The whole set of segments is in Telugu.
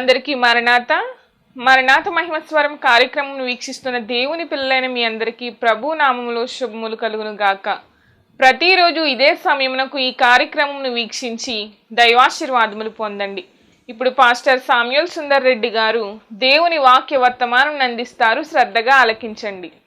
అందరికీ మరణాత. మరణాత మహిమస్వరం కార్యక్రమం వీక్షిస్తున్న దేవుని పిల్లలైన మీ అందరికీ ప్రభు నామములో శుభములు కలుగును గాక. ప్రతిరోజు ఇదే సమయమునకు ఈ కార్యక్రమంను వీక్షించి దైవాశీర్వాదములు పొందండి. ఇప్పుడు పాస్టర్ సామ్యుల్ సుందర్ రెడ్డి గారు దేవుని వాక్య వర్తమానం అందిస్తారు శ్రద్ధగా ఆలకించండి.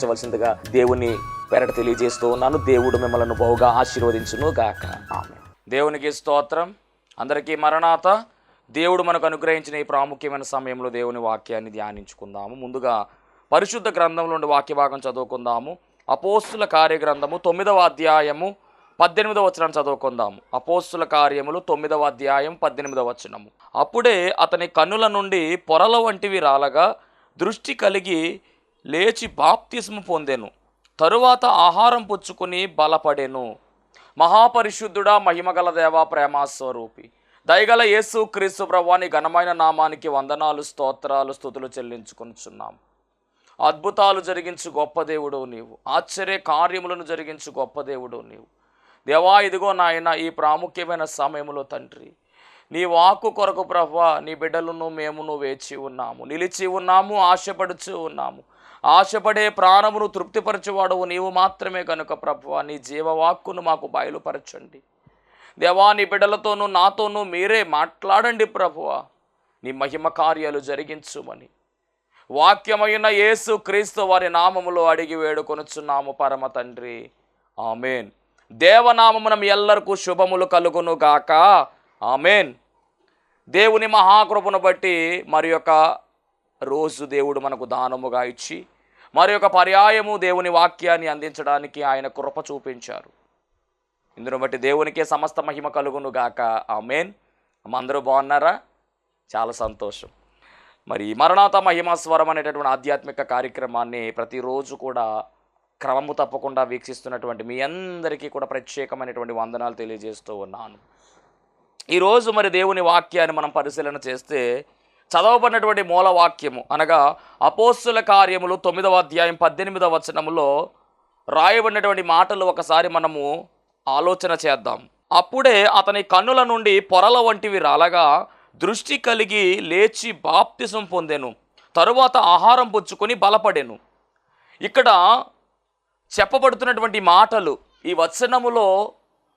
సహకరించవలసిందిగా దేవుని పెరట తెలియజేస్తూ ఉన్నాను. దేవుడు మిమ్మల్ని బహుగా ఆశీర్వదించును గాక. ఆమె దేవునికి స్తోత్రం. అందరికీ మరణాత. దేవుడు మనకు అనుగ్రహించిన ఈ ప్రాముఖ్యమైన సమయంలో దేవుని వాక్యాన్ని ధ్యానించుకుందాము. ముందుగా పరిశుద్ధ గ్రంథంలో నుండి వాక్య భాగం చదువుకుందాము. అపోస్తుల కార్యగ్రంథము తొమ్మిదవ అధ్యాయము పద్దెనిమిదవ వచనం చదువుకుందాము. అపోస్తుల కార్యములు తొమ్మిదవ అధ్యాయం పద్దెనిమిదవ వచనము. అప్పుడే అతని కన్నుల నుండి పొరల వంటివి రాలగా దృష్టి కలిగి లేచి బాప్తిస్ము పొందెను. తరువాత ఆహారం పుచ్చుకుని బలపడెను. మహాపరిశుద్ధుడా మహిమగల దేవా ప్రేమాస్వరూపి. దయగల యేసు క్రీస్తు ప్రభాని ఘనమైన నామానికి వందనాలు స్తోత్రాలు స్థుతులు చెల్లించుకొనుచున్నాము అద్భుతాలు జరిగించు గొప్ప దేవుడు నీవు. ఆశ్చర్య కార్యములను జరిగించు గొప్ప దేవుడు నీవు. దేవా ఇదిగో నాయన ఈ ప్రాముఖ్యమైన సమయంలో తండ్రి నీ వాక్కు కొరకు ప్రభా నీ బిడ్డలను మేమును వేచి ఉన్నాము. నిలిచి ఉన్నాము ఆశపడుచు ఉన్నాము. ఆశపడే ప్రాణమును తృప్తిపరచువాడవు నీవు మాత్రమే కనుక ప్రభువ. నీ జీవవాక్కును మాకు బయలుపరచండి. దేవా నీ బిడ్డలతోనూ నాతోనూ మీరే మాట్లాడండి ప్రభువ. నీ మహిమ కార్యాలు జరిగించుమని. వాక్యమైన యేసు క్రీస్తు వారి నామములో అడిగి వేడుకొనుచున్నాము పరమ తండ్రి. ఆమెన్. దేవనామమున మీ ఎల్లరకు శుభములు కలుగును గాక. ఆమెన్. దేవుని మహాకృపను బట్టి మరి యొక్క రోజు దేవుడు మనకు దానముగా ఇచ్చి మరి యొక్క పర్యాయము దేవుని వాక్యాన్ని అందించడానికి ఆయన కృప చూపించారు. ఇందును బట్టి దేవునికే సమస్త మహిమ కలుగును గాక. ఆమెన్. అందరూ బాగున్నారా? చాలా సంతోషం. మరి మరణాత మహిమాస్వరం అనేటటువంటి ఆధ్యాత్మిక కార్యక్రమాన్ని ప్రతిరోజు కూడా క్రమము తప్పకుండా వీక్షిస్తున్నటువంటి మీ అందరికీ కూడా ప్రత్యేకమైనటువంటి వందనాలు తెలియజేస్తూ ఉన్నాను. ఈరోజు మరి దేవుని వాక్యాన్ని మనం పరిశీలన చేస్తే చదవబడినటువంటి మూల వాక్యము అనగా అపోస్తుల కార్యములు తొమ్మిదవ అధ్యాయం పద్దెనిమిదవ వచనములో రాయబడినటువంటి మాటలు ఒకసారి మనము ఆలోచన చేద్దాం. అప్పుడే అతని కన్నుల నుండి పొరల వంటివి రాలగా దృష్టి కలిగి లేచి బాప్తిసం పొందెను. తరువాత ఆహారం పుచ్చుకొని బలపడెను. ఇక్కడ చెప్పబడుతున్నటువంటి మాటలు ఈ వచనములో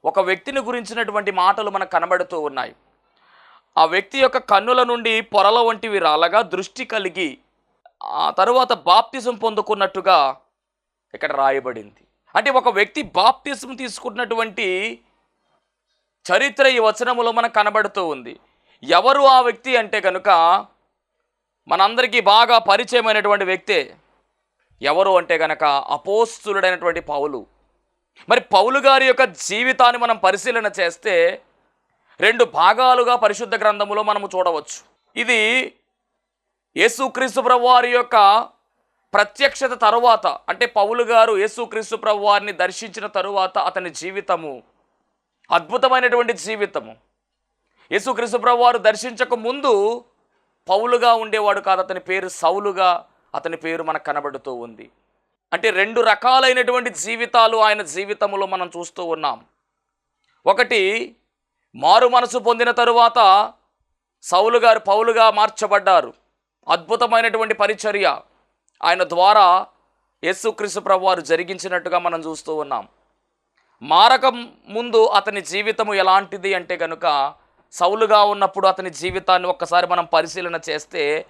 ఒక వ్యక్తిని గురించినటువంటి మాటలు మనకు కనబడుతూ ఉన్నాయి. ఆ వ్యక్తి యొక్క కన్నుల నుండి పొరల వంటివి రాలగా దృష్టి కలిగి ఆ తరువాత బాప్తిజం పొందుకున్నట్టుగా ఇక్కడ రాయబడింది. అంటే ఒక వ్యక్తి బాప్తిజం తీసుకున్నటువంటి చరిత్ర ఈ వచనములో మనకు కనబడుతూ ఉంది. ఎవరు ఆ వ్యక్తి అంటే కనుక మనందరికీ బాగా పరిచయమైనటువంటి వ్యక్తే ఎవరు అంటే కనుక అపోస్తులుడైనటువంటి పౌలు. మరి పౌలు గారి యొక్క జీవితాన్ని మనం పరిశీలన చేస్తే రెండు భాగాలుగా పరిశుద్ధ గ్రంథములో మనము చూడవచ్చు. ఇది యేసుక్రీస్తు ప్రభు వారి యొక్క ప్రత్యక్షత తరువాత అంటే పౌలు గారు యేసుక్రీస్తు ప్రభు వారిని దర్శించిన తరువాత అతని జీవితము అద్భుతమైనటువంటి జీవితము. యేసుక్రీస్తు ప్రభు దర్శించక ముందు పౌలుగా ఉండేవాడు కాదు అతని పేరు సౌలుగా అతని పేరు మనకు కనబడుతూ ఉంది. అంటే రెండు రకాలైనటువంటి జీవితాలు ఆయన జీవితంలో మనం చూస్తూ ఉన్నాం. ఒకటి మారు మనసు పొందిన తరువాత సౌలు గారు పౌలుగా మార్చబడ్డారు. అద్భుతమైనటువంటి పరిచర్య ఆయన ద్వారా యేసుక్రీస్తు ప్రభు జరిగించినట్టుగా మనం చూస్తూ ఉన్నాం. మారక ముందు అతని జీవితము ఎలాంటిది అంటే కనుక సౌలుగా ఉన్నప్పుడు అతని జీవితాన్ని ఒక్కసారి మనం పరిశీలన చేస్తే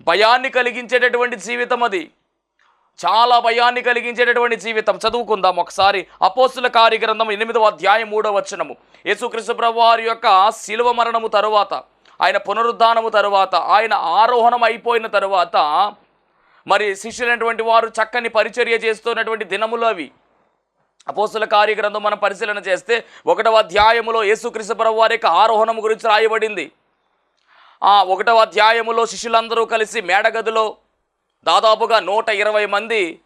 భయాన్ని కలిగించేటటువంటి జీవితం అది. చాలా భయాన్ని కలిగించేటటువంటి జీవితం. చదువుకుందాం ఒకసారి. అపోస్తుల కార్యగ్రంథం ఎనిమిదవ అధ్యాయం మూడవ వచనము. యేసుక్రీస్తు ప్రభు వారి యొక్క శిలువ మరణము తరువాత ఆయన పునరుద్ధానము తరువాత ఆయన ఆరోహణం అయిపోయిన తరువాత మరి శిష్యులైనటువంటి వారు చక్కని పరిచర్య చేస్తున్నటువంటి దినములు అవి. అపోస్తుల కార్యగ్రంథం మనం పరిశీలన చేస్తే ఒకటవ అధ్యాయములో యేసుక్రీస్తు ప్రభు వారి యొక్క ఆరోహణం గురించి రాయబడింది. ఆ ఒకటవ అధ్యాయములో శిష్యులందరూ కలిసి మేడగదిలో దాదాపుగా నూట ఇరవై మంది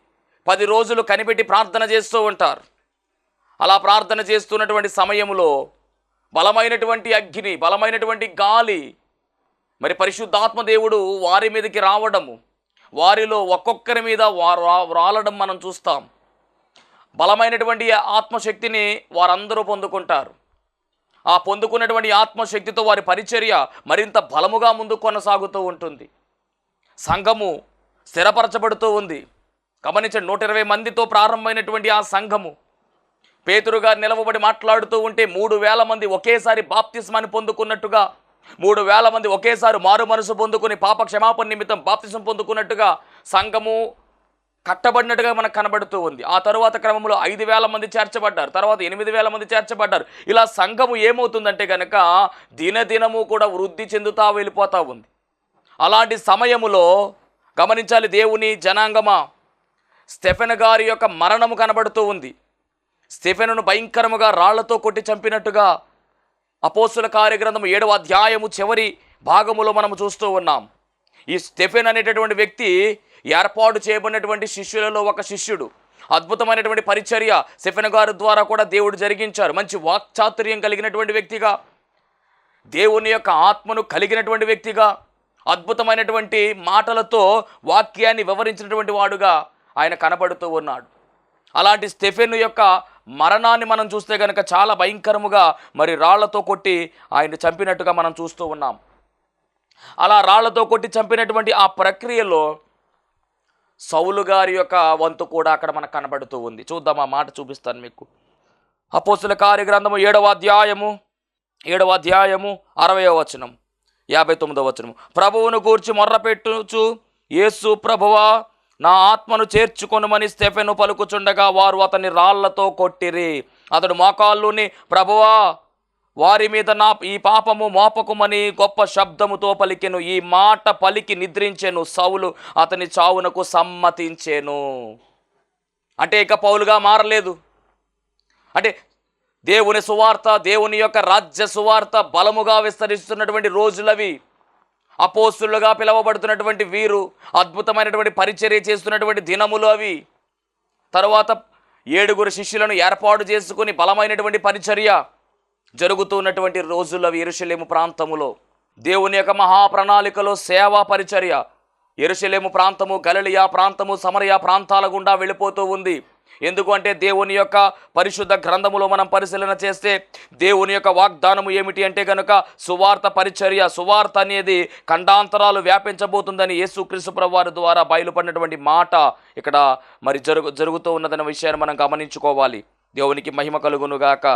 పది రోజులు కనిపెట్టి ప్రార్థన చేస్తూ ఉంటారు. అలా ప్రార్థన చేస్తున్నటువంటి సమయంలో బలమైనటువంటి అగ్ని బలమైనటువంటి గాలి మరి పరిశుద్ధాత్మ దేవుడు వారి మీదకి రావడము వారిలో ఒక్కొక్కరి మీద వారు రాలడం మనం చూస్తాం. బలమైనటువంటి ఆత్మశక్తిని వారందరూ పొందుకుంటారు. ఆ పొందుకున్నటువంటి ఆత్మశక్తితో వారి పరిచర్య మరింత బలముగా ముందు కొనసాగుతూ ఉంటుంది. సంఘము స్థిరపరచబడుతూ ఉంది. గమనించండి నూట ఇరవై మందితో ప్రారంభమైనటువంటి ఆ సంఘము. పేతురుగా నిలవబడి మాట్లాడుతూ ఉంటే మూడు వేల మంది ఒకేసారి బాప్తిస్మాన్ని పొందుకున్నట్టుగా మూడు వేల మంది ఒకేసారి మారు మనసు పొందుకుని పాప క్షమాపణ నిమిత్తం బాప్తిసం పొందుకున్నట్టుగా సంఘము కట్టబడినట్టుగా మనకు కనబడుతూ ఉంది. ఆ తరువాత క్రమంలో ఐదు వేల మంది చేర్చబడ్డారు. తర్వాత ఎనిమిది వేల మంది చేర్చబడ్డారు. ఇలా సంఘము ఏమవుతుందంటే కనుక దినదినము కూడా వృద్ధి చెందుతా వెళ్ళిపోతూ ఉంది. అలాంటి సమయములో గమనించాలి దేవుని జనాంగమా. స్టెఫెన్ గారి యొక్క మరణము కనబడుతూ ఉంది. స్టెఫెనును భయంకరముగా రాళ్ళతో కొట్టి చంపినట్టుగా అపోస్తుల కార్యగ్రంథం ఏడవ అధ్యాయము చివరి భాగములో మనము చూస్తూ ఉన్నాం. ఈ స్టెఫెన్ అనేటటువంటి వ్యక్తి ఏర్పాటు చేయబడినటువంటి శిష్యులలో ఒక శిష్యుడు. అద్భుతమైనటువంటి పరిచర్య స్టెఫెన్ గారి ద్వారా కూడా దేవుడు జరిగించారు. మంచి వాక్చాతుర్యం కలిగినటువంటి వ్యక్తిగా దేవుని యొక్క ఆత్మను కలిగినటువంటి వ్యక్తిగా అద్భుతమైనటువంటి మాటలతో వాక్యాన్ని వివరించినటువంటి వాడుగా ఆయన కనబడుతూ ఉన్నాడు. అలాంటి స్టెఫెన్ యొక్క మరణాన్ని మనం చూస్తే కనుక చాలా భయంకరముగా మరి రాళ్ళతో కొట్టి ఆయన చంపినట్టుగా మనం చూస్తూ ఉన్నాం. అలా రాళ్ళతో కొట్టి చంపినటువంటి ఆ ప్రక్రియలో సౌలు గారి యొక్క వంతు కూడా అక్కడ మనకు కనబడుతూ ఉంది. చూద్దాం ఆ మాట చూపిస్తాను మీకు. అపోసుల కార్యగ్రంథము ఏడవ అధ్యాయము ఏడవ అధ్యాయము అరవయో వచనం. యాభై తొమ్మిదవ వచనం ప్రభువును గూర్చి మొర్రపెట్టుచు యేసు ప్రభువా నా ఆత్మను చేర్చుకొనుమని స్టెఫెను పలుకుచుండగా వారు అతన్ని రాళ్ళతో కొట్టిరి. అతడు మోకాళ్ళుని ప్రభువా వారి మీద నా ఈ పాపము మోపకుమని గొప్ప శబ్దముతో పలికెను. ఈ మాట పలికి నిద్రించెను సౌలు అతని చావునకు సమ్మతించెను. అంటే ఇక పౌలుగా మారలేదు. అంటే దేవుని సువార్త దేవుని యొక్క రాజ్య సువార్త బలముగా విస్తరిస్తున్నటువంటి రోజులవి. అపోస్తులుగా పిలువబడుతున్నటువంటి వీరు అద్భుతమైనటువంటి పరిచర్య చేస్తున్నటువంటి దినములు అవి. తరువాత ఏడుగురు శిష్యులను ఏర్పాటు చేసుకుని బలమైనటువంటి పరిచర్య జరుగుతున్నటువంటి రోజులవి అవి ప్రాంతములో. దేవుని యొక్క మహాప్రణాళికలో సేవా పరిచర్య ఎరుశలేము ప్రాంతము గలలియా ప్రాంతము సమరయ ప్రాంతాల గుండా వెళ్ళిపోతూ ఉంది. ఎందుకు అంటే దేవుని యొక్క పరిశుద్ధ గ్రంథములో మనం పరిశీలన చేస్తే దేవుని యొక్క వాగ్దానము ఏమిటి అంటే కనుక సువార్త పరిచర్య సువార్త అనేది ఖండాంతరాలు వ్యాపించబోతుందని యేసుక్రీస్తు ప్రభు వారి ద్వారా బయలుపడినటువంటి మాట ఇక్కడ మరి జరుగు జరుగుతూ ఉన్నదనే విషయాన్ని మనం గమనించుకోవాలి. దేవునికి మహిమ కలుగునుగాక.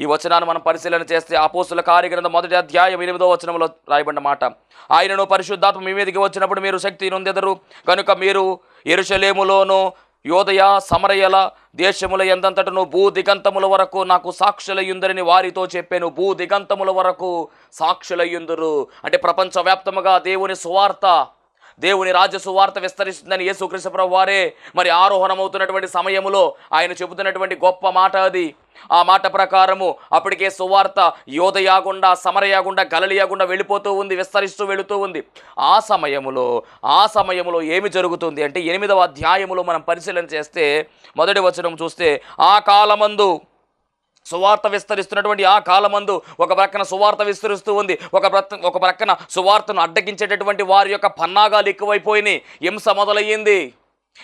ఈ వచనాన్ని మనం పరిశీలన చేస్తే అపోస్తుల కార్యగ్రంథం మొదటి అధ్యాయం ఎనిమిదో వచనంలో రాయబడిన మాట. ఆయనను పరిశుద్ధాత్మ మీ మీదకి వచ్చినప్పుడు మీరు శక్తి నొందెదరు. కనుక మీరు ఎరుషలేములోను యోదయ సమరయల దేశముల ఎంతంతటను భూ దిగంతముల వరకు నాకు సాక్షులయ్యుందరని వారితో చెప్పాను. భూ దిగంతముల వరకు సాక్షులయ్యుందరు. అంటే ప్రపంచవ్యాప్తముగా దేవుని సువార్త దేవుని రాజ్య సువార్త విస్తరిస్తుందని యేసుక్రీస్తు వారే మరి ఆరోహణమవుతున్నటువంటి సమయములో ఆయన చెబుతున్నటువంటి గొప్ప మాట అది. ఆ మాట ప్రకారము అప్పటికే సువార్త యోధయాగుండా సమరయాగుండా గలలియాగుండా వెళ్ళిపోతూ ఉంది విస్తరిస్తూ వెళుతూ ఉంది. ఆ సమయములో ఆ సమయములో ఏమి జరుగుతుంది అంటే ఎనిమిదవ అధ్యాయములో మనం పరిశీలన చేస్తే మొదటి వచనం చూస్తే ఆ కాలమందు సువార్త విస్తరిస్తున్నటువంటి ఆ కాలమందు ఒక ప్రక్కన సువార్త విస్తరిస్తూ ఉంది. ఒక ఒక ప్రక్కన సువార్తను అడ్డగించేటటువంటి వారి యొక్క పన్నాగాలు ఎక్కువైపోయినాయి. హింస మొదలయ్యింది.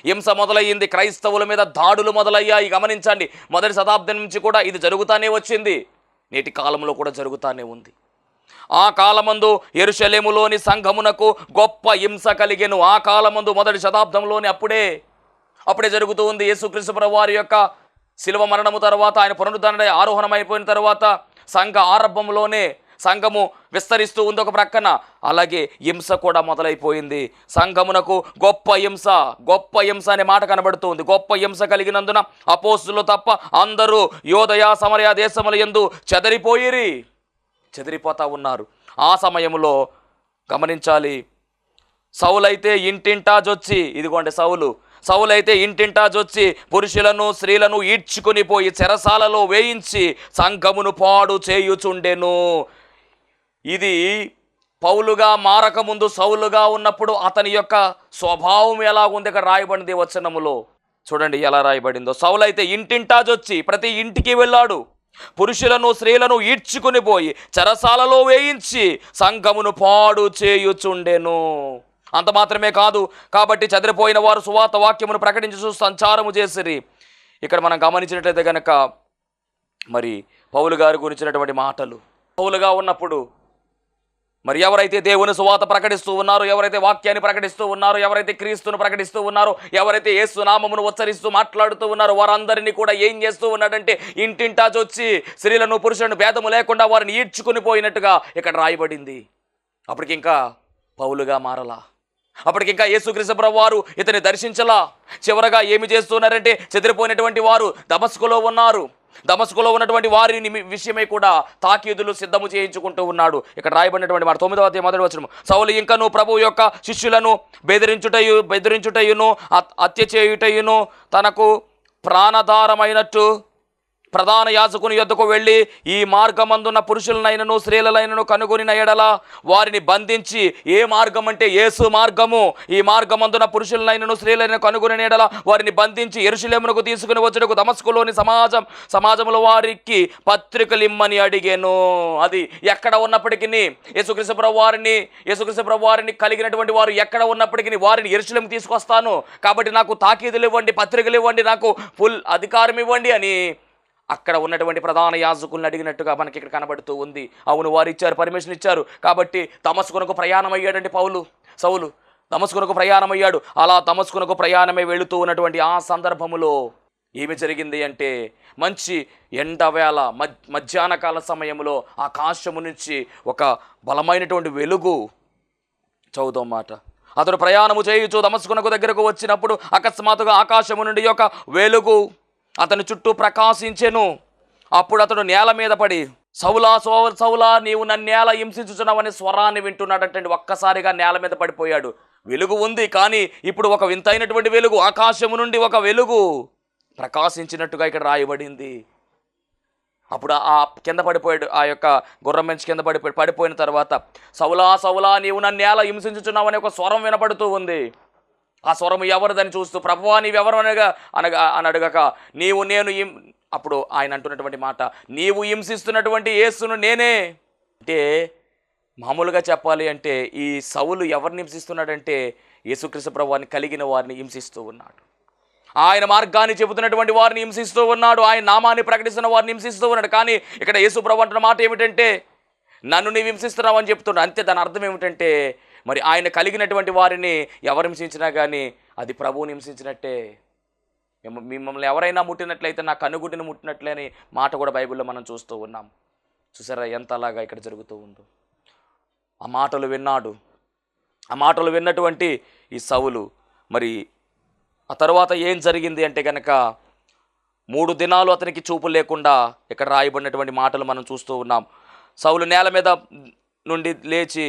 హింస మొదలయ్యింది. క్రైస్తవుల మీద దాడులు మొదలయ్యాయి. గమనించండి. మొదటి శతాబ్దం నుంచి కూడా ఇది జరుగుతానే వచ్చింది. నేటి కాలంలో కూడా జరుగుతానే ఉంది. ఆ కాలమందు ఎరుషలేములోని సంఘమునకు గొప్ప హింస కలిగెను. ఆ కాలమందు మొదటి శతాబ్దంలోని అప్పుడే అప్పుడే జరుగుతూ ఉంది. యేసుక్రీస్తు వారి యొక్క శిలువ మరణము తర్వాత ఆయన పునరుద్ధరణ ఆరోహణమైపోయిన తర్వాత సంఘ ఆరంభంలోనే సంఘము విస్తరిస్తూ ఉంది ఒక ప్రక్కన. అలాగే హింస కూడా మొదలైపోయింది. సంఘమునకు గొప్ప హింస గొప్ప హింస అనే మాట కనబడుతూ ఉంది గొప్ప హింస కలిగినందున అపోస్తులు తప్ప అందరూ యోదయ సమరయ దేశముల ఎందు చెదరిపోయిరి. చెదిరిపోతూ ఉన్నారు. ఆ సమయంలో గమనించాలి. సౌలైతే ఇంటింటా జొచ్చి ఇదిగోండి సౌలు సౌలైతే ఇంటింటా జొచ్చి పురుషులను స్త్రీలను ఈడ్చుకుని పోయి చెరసాలలో వేయించి సంఘమును పాడు చేయుచుండెను. ఇది పౌలుగా మారకముందు సౌలుగా ఉన్నప్పుడు అతని యొక్క స్వభావం ఎలా ఉంది? ఇక్కడ రాయబడింది వచనములో. చూడండి ఎలా రాయబడిందో. సౌలైతే ఇంటింటాజొచ్చి ప్రతి ఇంటికి వెళ్ళాడు. పురుషులను స్త్రీలను ఈడ్చుకుని పోయి చెరసాలలో వేయించి సంఘమును పాడు చేయుచుండెను. అంత మాత్రమే కాదు. కాబట్టి చదిరిపోయిన వారు సువార్త వాక్యమును ప్రకటించు సంచారము చేసిరి. ఇక్కడ మనం గమనించినట్లయితే కనుక మరి పౌలు గారి గురించినటువంటి మాటలు. పౌలుగా ఉన్నప్పుడు మరి ఎవరైతే దేవుని సువాత ప్రకటిస్తూ ఉన్నారో ఎవరైతే వాక్యాన్ని ప్రకటిస్తూ ఉన్నారో ఎవరైతే క్రీస్తును ప్రకటిస్తూ ఉన్నారో ఎవరైతే యేసు నామమును ఉచ్చరిస్తూ మాట్లాడుతూ ఉన్నారో వారందరినీ కూడా ఏం చేస్తూ ఉన్నాడంటే ఇంటింటా చొచ్చి స్త్రీలను పురుషులను భేదము లేకుండా వారిని ఈడ్చుకుని పోయినట్టుగా ఇక్కడ రాయబడింది. అప్పటికి ఇంకా పౌలుగా మారలా. అప్పటికి ఇంకా యేసుక్రీస్తు వారు ఇతని దర్శించలా. చివరగా ఏమి చేస్తున్నారంటే చెదిరిపోయినటువంటి వారు దమస్కులో ఉన్నారు. దమస్కులో ఉన్నటువంటి వారి విషయమే విషయమై కూడా తాకీదులు సిద్ధము చేయించుకుంటూ ఉన్నాడు. ఇక్కడ రాయబడినటువంటి మాట తొమ్మిదవ అధ్యాయం మొదటి వచనం సౌలు ఇంకను ప్రభు యొక్క శిష్యులను బెదిరించుటయు బెదిరించుటయును హత్య చేయుటయును తనకు ప్రాణధారమైనట్టు ప్రధాన యాజకుని యొద్దకు వెళ్ళి ఈ మార్గమందున్న పురుషులనైనను స్త్రీలనైనను కనుగొనిన ఎడల వారిని బంధించి ఏ మార్గం అంటే యేసు మార్గము ఈ మార్గమందున పురుషులనైనను స్త్రీలైన కనుగొనిన ఎడల వారిని బంధించి ఎరుషులేమునకు తీసుకుని వచ్చుటకు దమస్కులోని సమాజం సమాజంలో వారికి పత్రికలు ఇమ్మని అడిగాను. అది ఎక్కడ ఉన్నప్పటికీ యేసుక్రీస్తు ప్రభు వారిని యేసుక్రీస్తు ప్రభు వారిని కలిగినటువంటి వారు ఎక్కడ ఉన్నప్పటికీ వారిని ఎరుసలేం తీసుకొస్తాను. కాబట్టి నాకు తాకీదులు ఇవ్వండి పత్రికలు ఇవ్వండి నాకు ఫుల్ అధికారం ఇవ్వండి అని అక్కడ ఉన్నటువంటి ప్రధాన యాజకులను అడిగినట్టుగా మనకి ఇక్కడ కనబడుతూ ఉంది. అవును వారు ఇచ్చారు పర్మిషన్ ఇచ్చారు. కాబట్టి తమస్కునకు ప్రయాణం అయ్యాడండి పౌలు సౌలు తమస్కునకు ప్రయాణం అయ్యాడు అలా తమస్కునకు ప్రయాణమే వెళుతూ ఉన్నటువంటి ఆ సందర్భములో ఏమి జరిగింది అంటే మంచి ఎండవేళ మధ్ మధ్యాహ్న కాల సమయంలో ఆకాశము నుంచి ఒక బలమైనటువంటి వెలుగు. చదువుతాం మాట. అతడు ప్రయాణము చేయుచు దమస్కునకు దగ్గరకు వచ్చినప్పుడు అకస్మాత్తుగా ఆకాశము నుండి ఒక వెలుగు. అతని చుట్టూ ప్రకాశించెను. అప్పుడు అతడు నేల మీద పడి సౌలా సౌ సౌలా నీవు నన్ను నేల హింసించుచున్నావని స్వరాన్ని వింటున్నాడంటే ఒక్కసారిగా నేల మీద పడిపోయాడు. వెలుగు ఉంది కానీ ఇప్పుడు ఒక వింతైనటువంటి వెలుగు. ఆకాశము నుండి ఒక వెలుగు ప్రకాశించినట్టుగా ఇక్కడ రాయబడింది. అప్పుడు ఆ కింద పడిపోయాడు ఆ యొక్క గుర్రం మంచి కింద పడిపోయి పడిపోయిన తర్వాత సౌలా సౌలా నీవు నన్ను నేల హింసించుచున్నావనే ఒక స్వరం వినపడుతూ ఉంది. ఆ స్వరము ఎవరిదని చూస్తూ ప్రభువా నీవెవరు? అనగా అనగా అని అడగక నీవు నేను అప్పుడు ఆయన అంటున్నటువంటి మాట నీవు హింసిస్తున్నటువంటి యేసును నేనే. అంటే మామూలుగా చెప్పాలి అంటే ఈ సవులు ఎవరిని హింసిస్తున్నాడంటే యేసుక్రీస్తు ప్రభువాన్ని కలిగిన వారిని హింసిస్తూ ఉన్నాడు. ఆయన మార్గాన్ని చెబుతున్నటువంటి వారిని హింసిస్తూ ఉన్నాడు ఆయన నామాన్ని ప్రకటిస్తున్న వారిని హింసిస్తూ ఉన్నాడు. కానీ ఇక్కడ యేసు ప్రభు అంటున్న మాట ఏమిటంటే నన్ను నీవు హింసిస్తున్నావు అని చెప్తున్నాడు. అంతే దాని అర్థం ఏమిటంటే మరి ఆయన కలిగినటువంటి వారిని ఎవరు హింసించినా కానీ అది ప్రభువుని హింసించినట్టే. మిమ్మల్ని ఎవరైనా ముట్టినట్లయితే నా కనుగుడిని ముట్టినట్లే అని మాట కూడా బైబిల్లో మనం చూస్తూ ఉన్నాం. చూసారా ఎంత అలాగా ఇక్కడ జరుగుతూ ఉందో. ఆ మాటలు విన్నాడు. ఆ మాటలు విన్నటువంటి ఈ సవులు మరి ఆ తర్వాత ఏం జరిగింది అంటే కనుక మూడు దినాలు అతనికి చూపు లేకుండా ఇక్కడ రాయబడినటువంటి మాటలు మనం చూస్తూ ఉన్నాం. సౌలు నేల మీద నుండి లేచి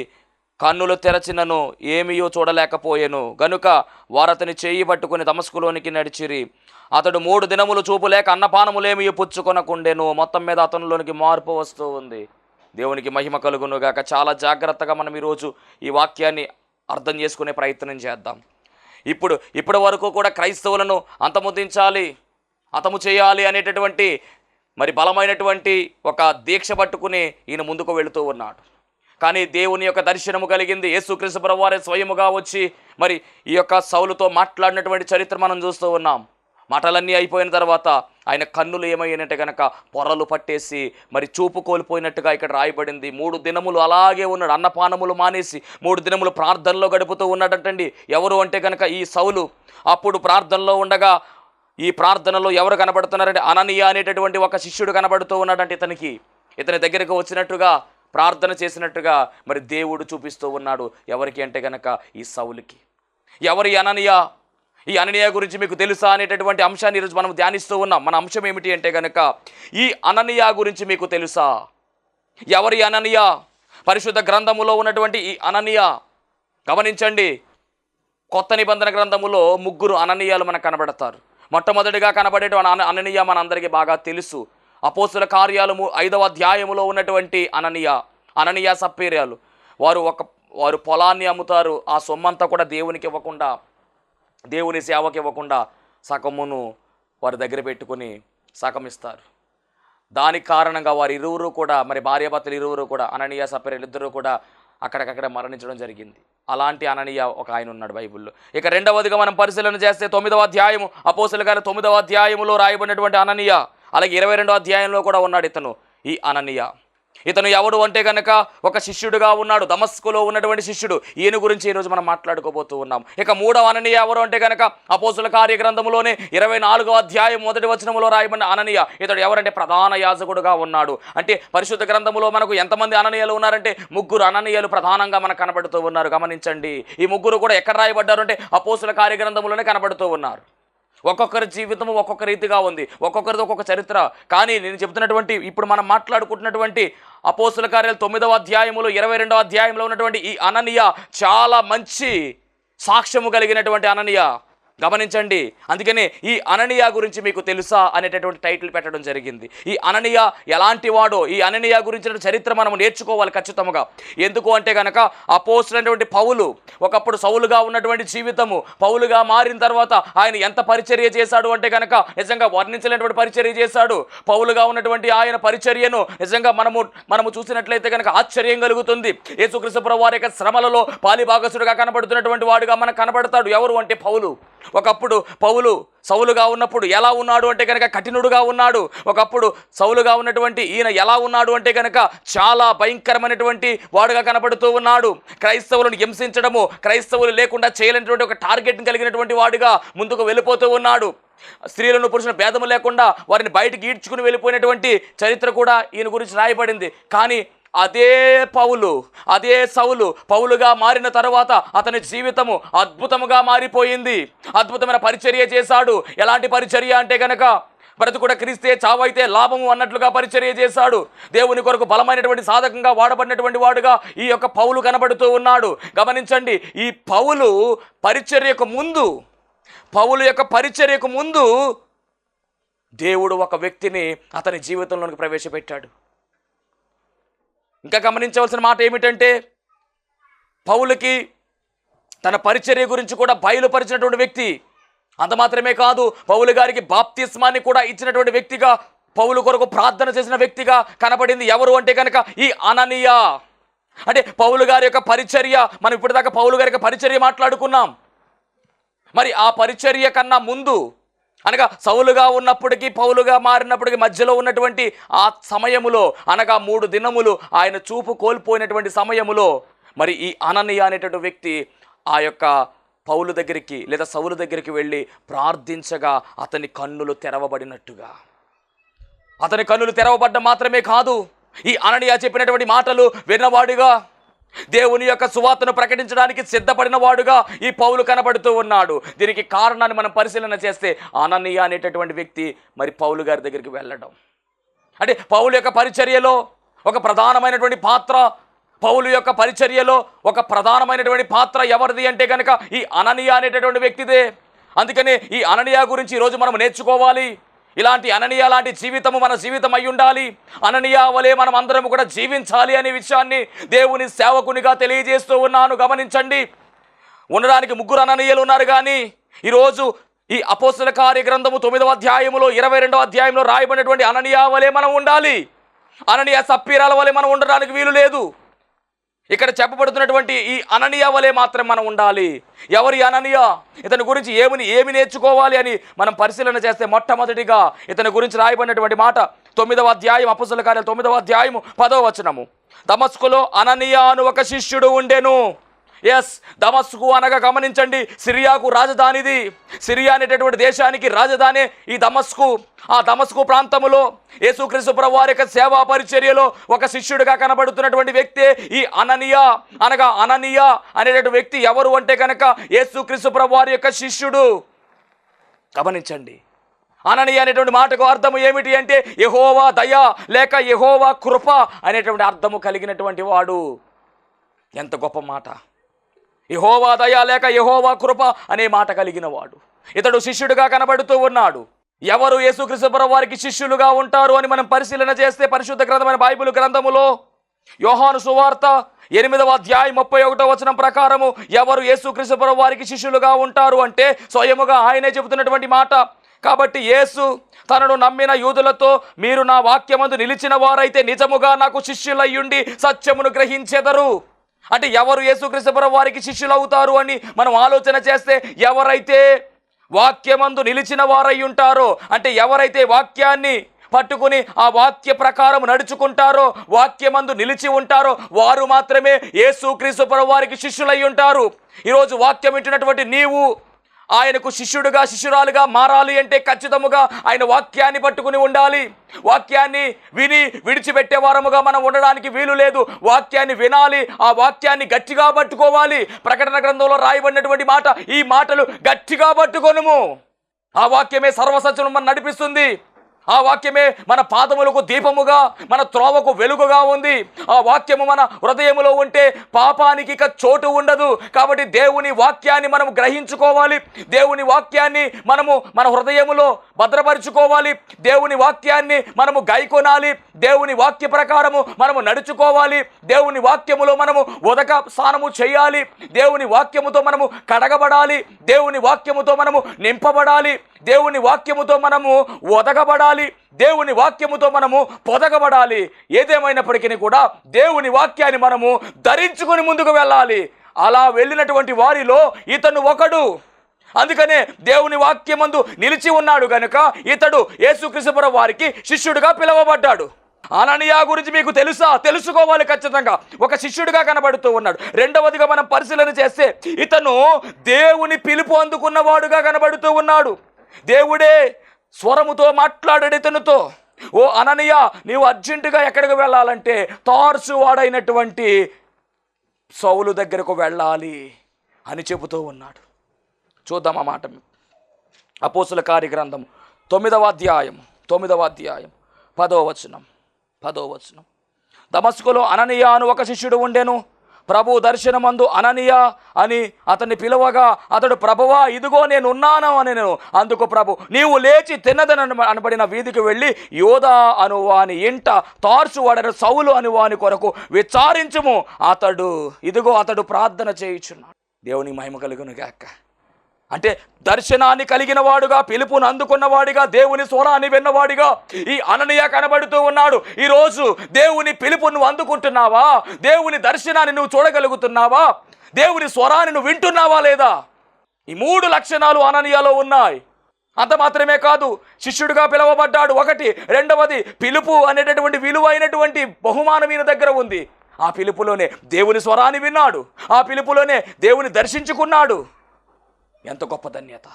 కన్నులు తెరచినను ఏమీయో చూడలేకపోయాను. గనుక వారతని చేయి పట్టుకుని తమస్కులోనికి నడిచిరి. అతడు మూడు దినములు చూపు లేక అన్నపానములేమి పుచ్చుకొనకుండెను. మొత్తం మీద అతనిలోనికి మార్పు వస్తూ ఉంది. దేవునికి మహిమ కలుగునుగాక చాలా జాగ్రత్తగా మనం ఈరోజు ఈ వాక్యాన్ని అర్థం చేసుకునే ప్రయత్నం చేద్దాం. ఇప్పుడు ఇప్పటి వరకు కూడా క్రైస్తవులను అంతముదించాలి అంతము చేయాలి అనేటటువంటి మరి బలమైనటువంటి ఒక దీక్ష పట్టుకుని ఈయన ముందుకు వెళుతూ ఉన్నాడు. కానీ దేవుని యొక్క దర్శనము కలిగింది. యేసుక్రీస్తు ప్రభువారే స్వయముగా వచ్చి మరి ఈ యొక్క సౌలుతో మాట్లాడినటువంటి చరిత్ర మనం చూస్తూ ఉన్నాం. మాటలన్నీ అయిపోయిన తర్వాత ఆయన కన్నులు ఏమయ్యానంటే కనుక పొరలు పట్టేసి మరి చూపు కోల్పోయినట్టుగా ఇక్కడ రాయబడింది. మూడు దినములు అలాగే ఉన్నాడు. అన్నపానములు మానేసి మూడు దినములు ప్రార్థనలో గడుపుతూ ఉన్నాడటండి. ఎవరు అంటే కనుక ఈ సౌలు. అప్పుడు ప్రార్థనలో ఉండగా ఈ ప్రార్థనలో ఎవరు కనబడుతున్నారంటే అననీయ అనేటటువంటి ఒక శిష్యుడు కనబడుతూ ఉన్నాడంటే ఇతనికి. ఇతని దగ్గరకు వచ్చినట్టుగా ప్రార్థన చేసినట్టుగా మరి దేవుడు చూపిస్తూ ఉన్నాడు. ఎవరికి అంటే కనుక ఈ సౌలుకి. ఎవరి అననియా? ఈ అననీయ గురించి మీకు తెలుసా అనేటటువంటి అంశాన్ని ఈరోజు మనం ధ్యానిస్తూ ఉన్నాం. మన అంశం ఏమిటి అంటే కనుక ఈ అననీయ గురించి మీకు తెలుసా? ఎవరి అననీయ? పరిశుద్ధ గ్రంథములో ఉన్నటువంటి ఈ అననీయ. గమనించండి. కొత్త నిబంధన గ్రంథములో ముగ్గురు అననీయాలు మనకు కనబడతారు. మొట్టమొదటిగా కనబడేటువంటి అన అననీయ మనందరికీ బాగా తెలుసు. అపోస్తుల కార్యాలము ఐదవ అధ్యాయములో ఉన్నటువంటి అననీయ అననీయ సప్పేర్యాలు. వారు ఒక వారు పొలాన్ని అమ్ముతారు ఆ సొమ్మంతా కూడా దేవునికి ఇవ్వకుండా దేవుని సేవకి ఇవ్వకుండా సగమును వారి దగ్గర పెట్టుకొని సగం ఇస్తారు దానికి కారణంగా వారి ఇరువురు కూడా మరి భార్యాభర్తలు ఇరువురు కూడా అననీయ సపరేలు ఇద్దరు కూడా అక్కడికక్కడ మరణించడం జరిగింది. అలాంటి అననీయ ఒక ఆయన ఉన్నాడు బైబిల్లో. ఇక రెండవదిగా మనం పరిశీలన చేస్తే తొమ్మిదవ అధ్యాయము అపోసలు గారి తొమ్మిదవ అధ్యాయములో రాయబడినటువంటి అననీయ అలాగే ఇరవై రెండవ అధ్యాయంలో కూడా ఉన్నాడు ఇతను ఈ అననీయ. ఇతను ఎవడు అంటే కనుక ఒక శిష్యుడుగా ఉన్నాడు దమస్కులో ఉన్నటువంటి శిష్యుడు. ఈయన గురించి ఈరోజు మనం మాట్లాడుకోబోతూ ఉన్నాం. ఇక మూడవ అననీయ ఎవరు అంటే కనుక అపోసుల కార్యగ్రంథంలోనే ఇరవై నాలుగో అధ్యాయం మొదటి వచనంలో రాయబడిన అననీయ. ఇతడు ఎవరంటే ప్రధాన యాజకుడుగా ఉన్నాడు. అంటే పరిశుద్ధ గ్రంథములో మనకు ఎంతమంది అననీయాలు ఉన్నారంటే ముగ్గురు అననీయాలు ప్రధానంగా మనకు కనబడుతూ ఉన్నారు. గమనించండి. ఈ ముగ్గురు కూడా ఎక్కడ రాయబడ్డారు అంటే అపోసుల కార్యగ్రంథంలోనే కనబడుతూ ఉన్నారు. ఒక్కొక్కరి జీవితం ఒక్కొక్క రీతిగా ఉంది ఒక్కొక్కరిది ఒక్కొక్క చరిత్ర. కానీ నేను చెప్తున్నటువంటి ఇప్పుడు మనం మాట్లాడుకుంటున్నటువంటి అపోసుల కార్యాలు తొమ్మిదవ అధ్యాయములో ఇరవై రెండవ అధ్యాయంలో ఉన్నటువంటి ఈ అననీయ చాలా మంచి సాక్ష్యము కలిగినటువంటి అననీయ. గమనించండి. అందుకనే ఈ అననీయ గురించి మీకు తెలుసా అనేటటువంటి టైటిల్ పెట్టడం జరిగింది. ఈ అననీయ ఎలాంటి వాడో ఈ అననీయ గురించిన చరిత్ర మనం నేర్చుకోవాలి ఖచ్చితంగా. ఎందుకు అంటే కనుక అపోస్తున్నటువంటి పౌలు ఒకప్పుడు సౌలుగా ఉన్నటువంటి జీవితము పౌలుగా మారిన తర్వాత ఆయన ఎంత పరిచర్య చేశాడు అంటే కనుక నిజంగా వర్ణించలేనటువంటి పరిచర్య చేశాడు. పౌలుగా ఉన్నటువంటి ఆయన పరిచర్యను నిజంగా మనము మనము చూసినట్లయితే కనుక ఆశ్చర్యం కలుగుతుంది. యేసుక్రీస్తు వారి యొక్క శ్రమలలో పాలిభాగసుడుగా కనబడుతున్నటువంటి వాడుగా మనకు కనబడతాడు. ఎవరు అంటే పౌలు? ఒకప్పుడు పౌలు సౌలుగా ఉన్నప్పుడు ఎలా ఉన్నాడు అంటే కనుక కఠినుడుగా ఉన్నాడు. ఒకప్పుడు సౌలుగా ఉన్నటువంటి ఈయన ఎలా ఉన్నాడు అంటే కనుక చాలా భయంకరమైనటువంటి వాడుగా కనబడుతూ ఉన్నాడు. క్రైస్తవులను హింసించడము క్రైస్తవులు లేకుండా చేయలేనటువంటి ఒక టార్గెట్ని కలిగినటువంటి వాడుగా ముందుకు వెళ్ళిపోతూ ఉన్నాడు. స్త్రీలను పురుషుల భేదము లేకుండా వారిని బయటికి ఈడ్చుకుని వెళ్ళిపోయినటువంటి చరిత్ర కూడా ఈయన గురించి రాయబడింది. కానీ అదే పౌలు అదే సౌలు పౌలుగా మారిన తర్వాత అతని జీవితము అద్భుతముగా మారిపోయింది. అద్భుతమైన పరిచర్య చేశాడు. ఎలాంటి పరిచర్య అంటే కనుక బ్రతుకుడ క్రీస్తే చావైతే లాభము అన్నట్లుగా పరిచర్య చేశాడు. దేవుని కొరకు బలమైనటువంటి సాధకంగా వాడబడినటువంటి వాడుగా ఈ యొక్క పౌలు కనబడుతూ ఉన్నాడు. గమనించండి ఈ పౌలు పరిచర్యకు ముందు పౌలు యొక్క పరిచర్యకు ముందు దేవుడు ఒక వ్యక్తిని అతని జీవితంలోనికి ప్రవేశపెట్టాడు. ఇంకా గమనించవలసిన మాట ఏమిటంటే పౌలుకి తన పరిచర్య గురించి కూడా బయలుపరిచినటువంటి వ్యక్తి అంత మాత్రమే కాదు పౌలు గారికి బాప్తిస్మాన్ని కూడా ఇచ్చినటువంటి వ్యక్తిగా పౌలు కొరకు ప్రార్థన చేసిన వ్యక్తిగా కనపడింది. ఎవరు అంటే కనుక ఈ అననీయ. అంటే పౌలు గారి యొక్క పరిచర్య మనం ఇప్పటిదాకా పౌలు గారి యొక్క పరిచర్య మాట్లాడుకున్నాం. మరి ఆ పరిచర్య కన్నా ముందు అనగా సౌలుగా ఉన్నప్పటికీ పౌలుగా మారినప్పటికీ మధ్యలో ఉన్నటువంటి ఆ సమయములో అనగా మూడు దినములు ఆయన చూపు కోల్పోయినటువంటి సమయములో మరి ఈ అననీయ అనేటువంటి వ్యక్తి ఆ యొక్క పౌలు దగ్గరికి లేదా సౌలు దగ్గరికి వెళ్ళి ప్రార్థించగా అతని కన్నులు తెరవబడినట్టుగా. అతని కన్నులు తెరవబడ్డం మాత్రమే కాదు ఈ అననీయ చెప్పినటువంటి మాటలు విన్నవాడుగా దేవుని యొక్క సువార్తను ప్రకటించడానికి సిద్ధపడిన వాడుగా ఈ పౌలు కనబడుతూ ఉన్నాడు. దీనికి కారణాన్ని మనం పరిశీలన చేస్తే అననీయ అనేటటువంటి వ్యక్తి మరి పౌలు గారి దగ్గరికి వెళ్ళడం. అంటే పౌలు యొక్క పరిచర్యలో ఒక ప్రధానమైనటువంటి పాత్ర పౌలు యొక్క పరిచర్యలో ఒక ప్రధానమైనటువంటి పాత్ర ఎవరిది అంటే కనుక ఈ అననీయ అనేటటువంటి వ్యక్తిదే. అందుకనే ఈ అననీయ గురించి ఈరోజు మనం నేర్చుకోవాలి. ఇలాంటి అననీయ లాంటి జీవితము మన జీవితం అయి ఉండాలి. అననీయ వలె మనం అందరం కూడా జీవించాలి అనే విషయాన్ని దేవుని సేవకునిగా తెలియజేస్తూ ఉన్నాను. గమనించండి. ఉండడానికి ముగ్గురు అననీయులు ఉన్నారు కానీ ఈరోజు ఈ అపోసల కార్య గ్రంథము తొమ్మిదవ అధ్యాయములో ఇరవై రెండవ అధ్యాయంలో రాయబడినటువంటి అననీయ వలె మనం ఉండాలి. అననీయ సప్పీరాల వలె మనం ఉండడానికి వీలు లేదు. ఇక్కడ చెప్పబడుతున్నటువంటి ఈ అననీయ వలె మాత్రం మనం ఉండాలి. ఎవరి అననీయ? ఇతని గురించి ఏమిని ఏమి నేర్చుకోవాలి అని మనం పరిశీలన చేస్తే మొట్టమొదటిగా ఇతని గురించి రాయబడినటువంటి మాట తొమ్మిదవ అధ్యాయం అపుసల కార్యాలు తొమ్మిదవ అధ్యాయము పదవ వచనము. తమస్కులో అననీయ అను ఒక శిష్యుడు ఉండెను. ఎస్ దమస్కు అనగా గమనించండి సిరియాకు రాజధానిది. సిరియా అనేటటువంటి దేశానికి రాజధాని ఈ దమస్కు ఆ దమస్కు ప్రాంతములో యేసుక్రీస్తు ప్రభువారి యొక్క సేవా పరిచర్యలో ఒక శిష్యుడిగా కనబడుతున్నటువంటి వ్యక్తి ఈ అననియా. అనగా అననియా అనేటటువంటి వ్యక్తి ఎవరు అంటే కనుక యేసుక్రీస్తు ప్రభువారి యొక్క శిష్యుడు. గమనించండి. అననీయ అనేటువంటి మాటకు అర్థము ఏమిటి అంటే యహోవా దయ లేక యహోవా కృప అనేటువంటి అర్థము కలిగినటువంటి వాడు. ఎంత గొప్ప మాట. యహోవా దయ లేక యహోవా కృప అనే మాట కలిగిన వాడు ఇతడు శిష్యుడిగా కనబడుతూ ఉన్నాడు. ఎవరు యేసుక్రీస్తు వారికి శిష్యులుగా ఉంటారు అని మనం పరిశీలన చేస్తే పరిశుద్ధ గ్రంథమైన బైబిల్ గ్రంథములో యోహాను సువార్త ఎనిమిదవ అధ్యాయం ముప్పై ఒకటో వచనం ప్రకారము ఎవరు యేసుక్రీస్తు వారికి శిష్యులుగా ఉంటారు అంటే స్వయముగా ఆయనే చెబుతున్నటువంటి మాట. కాబట్టి యేసు తనను నమ్మిన యూదులతో మీరు నా వాక్యమందు నిలిచిన వారైతే నిజముగా నాకు శిష్యులయ్యుండి సత్యమును గ్రహించెదరు. అంటే ఎవరు యేసుక్రీస్తు వారికి శిష్యులు అవుతారు అని మనం ఆలోచన చేస్తే ఎవరైతే వాక్యమందు నిలిచిన వారై ఉంటారో అంటే ఎవరైతే వాక్యాన్ని పట్టుకుని ఆ వాక్య ప్రకారం నడుచుకుంటారో వాక్యమందు నిలిచి ఉంటారో వారు మాత్రమే యేసుక్రీస్తు వారికి శిష్యులై ఉంటారు. ఈరోజు వాక్యం వింటున్నటువంటి నీవు ఆయనకు శిష్యుడుగా శిష్యురాలుగా మారాలి అంటే ఖచ్చితముగా ఆయన వాక్యాన్ని పట్టుకుని ఉండాలి. వాక్యాన్ని విని విడిచిపెట్టే వారముగా మనం ఉండడానికి వీలు లేదు. వాక్యాన్ని వినాలి ఆ వాక్యాన్ని గట్టిగా పట్టుకోవాలి. ప్రకటన గ్రంథంలో రాయబడినటువంటి మాట ఈ మాటలు గట్టిగా పట్టుకొనుము. ఆ వాక్యమే సర్వసత్యం మన నడిపిస్తుంది. ఆ వాక్యమే మన పాదములకు దీపముగా మన త్రోవకు వెలుగుగా ఉంది. ఆ వాక్యము మన హృదయములో ఉంటే పాపానికి ఇక చోటు ఉండదు. కాబట్టి దేవుని వాక్యాన్ని మనం గ్రహించుకోవాలి. దేవుని వాక్యాన్ని మనము మన హృదయములో భద్రపరుచుకోవాలి. దేవుని వాక్యాన్ని మనము గైకొనాలి. దేవుని వాక్య ప్రకారము మనము నడుచుకోవాలి. దేవుని వాక్యములో మనము ఉదక స్నానము చేయాలి. దేవుని వాక్యముతో మనము కడగబడాలి. దేవుని వాక్యముతో మనము నింపబడాలి. దేవుని వాక్యముతో మనము ఒదగబడాలి దేవుని వాక్యముతో మనము పొదగబడాలి. ఏదేమైనప్పటికీ కూడా దేవుని వాక్యాన్ని మనము ధరించుకొని ముందుకు వెళ్ళాలి. అలా వెళ్ళినటువంటి వారిలో ఇతను ఒకడు. అందుకనే దేవుని వాక్యమందు నిలిచి ఉన్నాడు గనుక ఇతడు యేసుక్రీస్తుపుర వారికి శిష్యుడిగా పిలువబడ్డాడు. అననీయ గురించి మీకు తెలుసా? తెలుసుకోవాలి ఖచ్చితంగా. ఒక శిష్యుడిగా కనబడుతూ ఉన్నాడు. రెండవదిగా మనం పరిశీలన చేస్తే ఇతను దేవుని పిలుపు అందుకున్నవాడుగా కనబడుతూ ఉన్నాడు. దేవుడే స్వరముతో మాట్లాడాడు ఓ అననీయ నీవు అర్జెంటుగా ఎక్కడికి వెళ్ళాలంటే తార్సు వాడైనటువంటి సౌలు దగ్గరకు వెళ్ళాలి అని చెబుతూ ఉన్నాడు. చూద్దాం ఆ మాట. అపోసుల కార్యగ్రంథం తొమ్మిదవ అధ్యాయం తొమ్మిదవ అధ్యాయం పదో వచనం పదో వచనం. దమస్కులో అననీయ అను ఒక శిష్యుడు ఉండెను. ప్రభు దర్శనమందు అననీయ అని అతన్ని పిలవగా అతడు ప్రభువా ఇదిగో నేను ఉన్నాను అని నేను అందుకు ప్రభు నీవు లేచి తిన్నదని అనబడిన వీధికి వెళ్ళి యోధా అను వాని ఇంట తార్చు వాడని సౌలు అని వాని కొరకు విచారించుము. అతడు ఇదిగో అతడు ప్రార్థన చేయుచున్నాడు. దేవుని మహిమ కలుగును గాక. అంటే దర్శనాన్ని కలిగిన వాడుగా పిలుపును అందుకున్నవాడిగా దేవుని స్వరాన్ని విన్నవాడిగా ఈ అననీయ కనబడుతూ ఉన్నాడు. ఈరోజు దేవుని పిలుపు నువ్వు అందుకుంటున్నావా? దేవుని దర్శనాన్ని నువ్వు చూడగలుగుతున్నావా? దేవుని స్వరాన్ని నువ్వు వింటున్నావా లేదా? ఈ మూడు లక్షణాలు అననీయలో ఉన్నాయి. అంత మాత్రమే కాదు శిష్యుడిగా పిలువబడ్డాడు. ఒకటి రెండవది పిలుపు అనేటటువంటి విలువైనటువంటి బహుమానం ఈయన దగ్గర ఉంది. ఆ పిలుపులోనే దేవుని స్వరాన్ని విన్నాడు. ఆ పిలుపులోనే దేవుని దర్శించుకున్నాడు. ఎంత గొప్ప ధన్యత.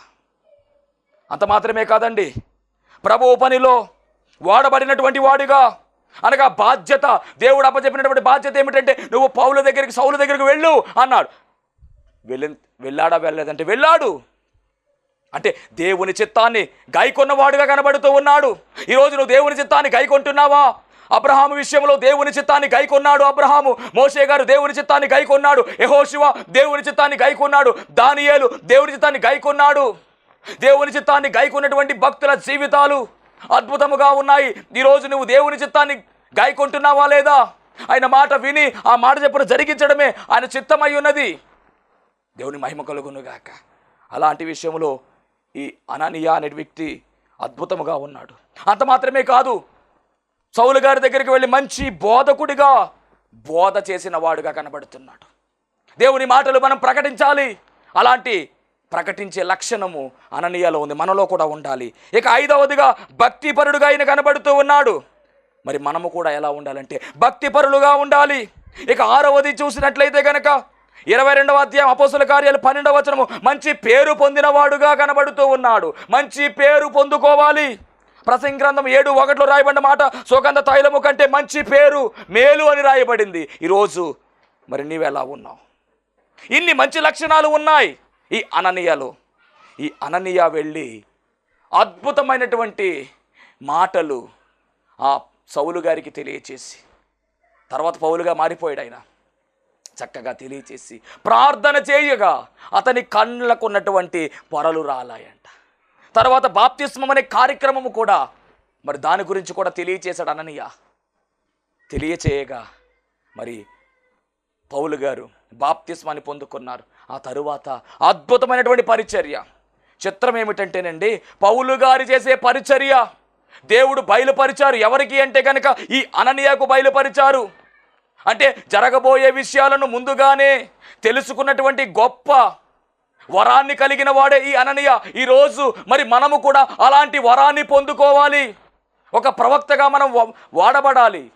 అంత మాత్రమే కాదండి ప్రభు పనిలో వాడబడినటువంటి వాడిగా అనగా బాధ్యత దేవుడు అప్పచెప్పినటువంటి బాధ్యత ఏమిటంటే నువ్వు పౌల దగ్గరికి సౌల దగ్గరికి వెళ్ళు అన్నాడు. వెళ్ళి వెళ్ళాడా వెళ్ళలేదంటే వెళ్ళాడు. అంటే దేవుని చిత్తాన్ని గైకొన్నవాడుగా కనబడుతూ ఉన్నాడు. ఈరోజు నువ్వు దేవుని చిత్తాన్ని గైకొంటున్నావా అబ్రహాము విషయంలో దేవుని చిత్తాన్ని గైకొన్నాడు అబ్రహాము. మోషే గారు దేవుని చిత్తాన్ని గైకొన్నాడు. యహోశివ దేవుని చిత్తాన్ని గైకొన్నాడు. దానియేలు దేవుని చిత్తాన్ని గైకొన్నాడు. దేవుని చిత్తాన్ని గైకొన్నటువంటి భక్తుల జీవితాలు అద్భుతముగా ఉన్నాయి. ఈరోజు నువ్వు దేవుని చిత్తాన్ని గైకొంటున్నావా లేదా? ఆయన మాట విని ఆ మాట చెప్పున జరిగించడమే ఆయన చిత్తమై ఉన్నది. దేవుని మహిమ కలుగునుగాక అలాంటి విషయంలో ఈ అననీయ అనే వ్యక్తి అద్భుతముగా ఉన్నాడు. అంత మాత్రమే కాదు సౌలు గారి దగ్గరికి వెళ్ళి మంచి బోధకుడిగా బోధ చేసిన వాడుగా కనబడుతున్నాడు. దేవుని మాటలు మనం ప్రకటించాలి. అలాంటి ప్రకటించే లక్షణము అననీయలో ఉంది. మనలో కూడా ఉండాలి. ఇక ఐదవదిగా భక్తిపరుడుగా ఆయన కనబడుతూ ఉన్నాడు. మరి మనము కూడా ఎలా ఉండాలంటే భక్తిపరులుగా ఉండాలి. ఇక ఆరవది చూసినట్లయితే గనక ఇరవై రెండవ అధ్యాయం అపోసుల కార్యాలు పన్నెండవ వచనము మంచి పేరు పొందినవాడుగా కనబడుతూ ఉన్నాడు. మంచి పేరు పొందుకోవాలి. ప్రసంగ గ్రంథం ఏడు ఒకటిలో రాయబడిన మాట సుగంధ తైలము కంటే మంచి పేరు మేలు అని రాయబడింది. ఈరోజు మరి నీవు ఎలా ఉన్నావు? ఇన్ని మంచి లక్షణాలు ఉన్నాయి ఈ అననీయలు. ఈ అననీయ వెళ్ళి అద్భుతమైనటువంటి మాటలు ఆ సౌలు గారికి తెలియచేసి తర్వాత పౌలుగా మారిపోయాడు ఆయన. చక్కగా తెలియచేసి ప్రార్థన చేయగా అతని కళ్ళకు ఉన్నటువంటి పొరలు రాలాయండి తర్వాత బాప్తిస్మం అనే కార్యక్రమము కూడా మరి దాని గురించి కూడా తెలియచేశాడు అననీయ. తెలియచేయగా మరి పౌలు గారు బాప్తిస్మాన్ని పొందుకున్నారు. ఆ తరువాత అద్భుతమైనటువంటి పరిచర్య. చిత్రం ఏమిటంటేనండి పౌలు గారు చేసే పరిచర్య. దేవుడు బయలుపరిచారు. ఎవరికి అంటే కనుక ఈ అననీయకు బయలుపరిచారు. అంటే జరగబోయే విషయాలను ముందుగానే తెలుసుకున్నటువంటి గొప్ప వరాన్ని కలిగిన వాడే ఈ అననీయ. ఈరోజు మరి మనము కూడా అలాంటి వరాన్ని పొందుకోవాలి. ఒక ప్రవక్తగా మనం వాడబడాలి.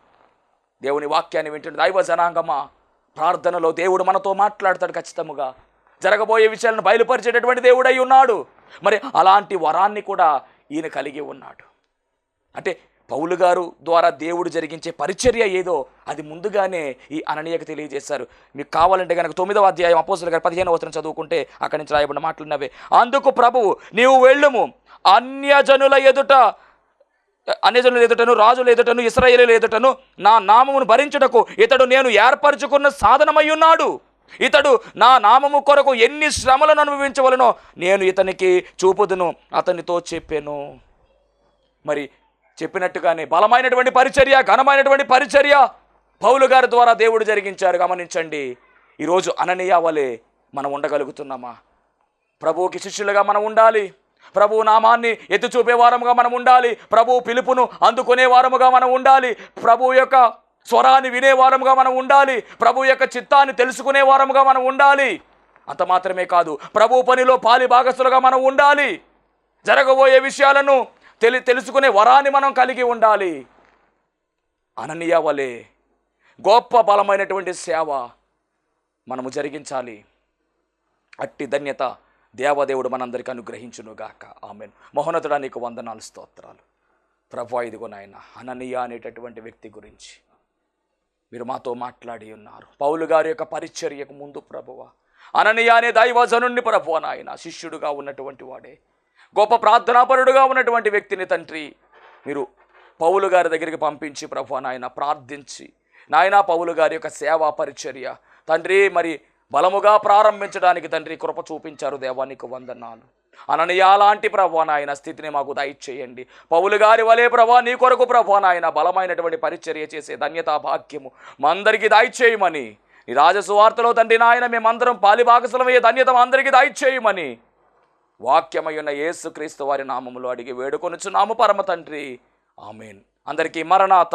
దేవుని వాక్యాన్ని వింటుంది దైవ జనాంగమా ప్రార్థనలో దేవుడు మనతో మాట్లాడతాడు ఖచ్చితముగా. జరగబోయే విషయాలను బయలుపరిచేటటువంటి దేవుడై ఉన్నాడు. మరి అలాంటి వరాన్ని కూడా ఈయన కలిగి ఉన్నాడు. అంటే పౌలు గారు ద్వారా దేవుడు జరిగించే పరిచర్య ఏదో అది ముందుగానే ఈ అననీయకు తెలియజేశారు. మీకు కావాలంటే కనుక తొమ్మిదవ అధ్యాయం అపోసుల గారు పదిహేను వచనం చదువుకుంటే అక్కడి నుంచి రాయబడిన మాటలున్నవే. అందుకు ప్రభువు నీవు వెళ్ళుము. అన్యజనుల ఎదుట అన్యజనుల ఎదుటను రాజుల ఎదుటను ఇస్రాయేలీల ఎదుటను నా నామమును భరించుటకు ఇతడు నేను ఏర్పరచుకున్న సాధనమై ఉన్నాడు. ఇతడు నా నామము కొరకు ఎన్ని శ్రమలను అనుభవించవలనో నేను ఇతనికి చూపుదును అతనితో చెప్పాను. మరి చెప్పినట్టుగానే బలమైనటువంటి పరిచర్య ఘనమైనటువంటి పరిచర్య పౌలు గారి ద్వారా దేవుడు జరిగించారు. గమనించండి ఈరోజు అననీయ వలె మనం ఉండగలుగుతున్నామా? ప్రభువుకి శిష్యులుగా మనం ఉండాలి. ప్రభు నామాన్ని ఎత్తి చూపే వారముగా మనం ఉండాలి. ప్రభు పిలుపును అందుకునే వారముగా మనం ఉండాలి. ప్రభు యొక్క స్వరాన్ని వినే వారముగా మనం ఉండాలి. ప్రభు యొక్క చిత్తాన్ని తెలుసుకునే వారముగా మనం ఉండాలి. అంత మాత్రమే కాదు ప్రభు పనిలో పాలి భాగస్తులుగా మనం ఉండాలి. జరగబోయే విషయాలను తెలి తెలుసుకునే వరాన్ని మనం కలిగి ఉండాలి. అననీయ వలె గొప్ప బలమైనటువంటి సేవ మనము జరిగించాలి. అట్టి ధన్యత దేవదేవుడు మనందరికీ అనుగ్రహించునుగాక. ఆమె మోహనతుడా నీకు వందనాలు స్తోత్రాలు. ప్రభా ఇదిగో నాయన అననీయ అనేటటువంటి వ్యక్తి గురించి మీరు మాతో మాట్లాడి ఉన్నారు. పౌలు గారి యొక్క పరిచర్యకు ముందు ప్రభువ అననీయ అనే దైవజనుణ్ణి ప్రభువ నాయన శిష్యుడుగా ఉన్నటువంటి వాడే. గొప్ప ప్రార్థనాపరుడుగా ఉన్నటువంటి వ్యక్తిని తండ్రి మీరు పౌలు గారి దగ్గరికి పంపించి ప్రభు నాయన ప్రార్థించి. నాయన పౌలు గారి యొక్క సేవా పరిచర్య. తండ్రి మరి బలముగా ప్రారంభించడానికి తండ్రి కృప చూపించారు దేవానికి వందనాలు. అననీయ లాంటి ప్రభా నాయన స్థితిని మాకు దయచేయండి. పౌలు గారి వలే ప్రభా నీ కొరకు ప్రభా నాయన బలమైనటువంటి పరిచర్య చేసే ధన్యతా భాగ్యము. మా అందరికీ దయచేయమని. ఈ రాజసువార్తలో తండ్రి నాయన మేమందరం పాలిభాగసులమయ్యే ధన్యత మా అందరికీ దయచేయమని. వాక్యమయ్యున్న యేసుక్రీస్తు వారి నామములో అడిగి వేడుకొనుచున్నాము పరమ తండ్రి. ఆమెన్. అందరికీ మరణాత.